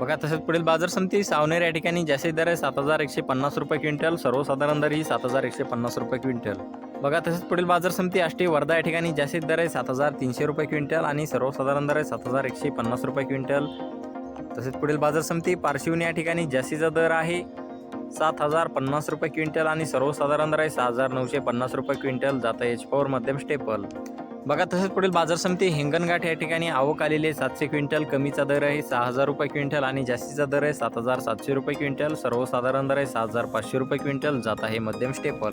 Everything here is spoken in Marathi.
बघा तसेच पुढील बाजार समिती सावनेर या ठिकाणी जास्तीत दर आहे सात हजार एकशे पन्नास रुपये क्विंटल सर्वसाधारण दर ही सात हजार एकशे पन्नास रुपये क्विंटल. बघा तसेच पुढील बाजार समिती आष्टी वर्धा या ठिकाणी जास्तीत दर आहे सात हजार तीनशे रुपये क्विंटल आणि सर्वसाधारण दर आहे सात हजार एकशे पन्नास रुपये क्विंटल. तसेच पुढील बाजार समिती पारशिवनी या ठिकाणी जास्तीचा दर आहे सात हजार पन्नास रुपये क्विंटल आणि सर्वसाधारण दर आहे सहा हजार नऊशे पन्नास रुपये क्विंटल जाता एच पॉवर मध्यम स्टेपल बघा तसेच पुढील बाजार समिती हिंगणघाट या ठिकाणी आवक आलेली सातशे क्विंटल कमीचा दर आहे सहा हजार रुपये क्विंटल आणि जास्तीचा दर आहे सात हजार सातशे रुपये क्विंटल. सर्वसाधारण दर आहे सहा हजार पाचशे रुपये क्विंटल. जात आहे मध्यम स्टेपल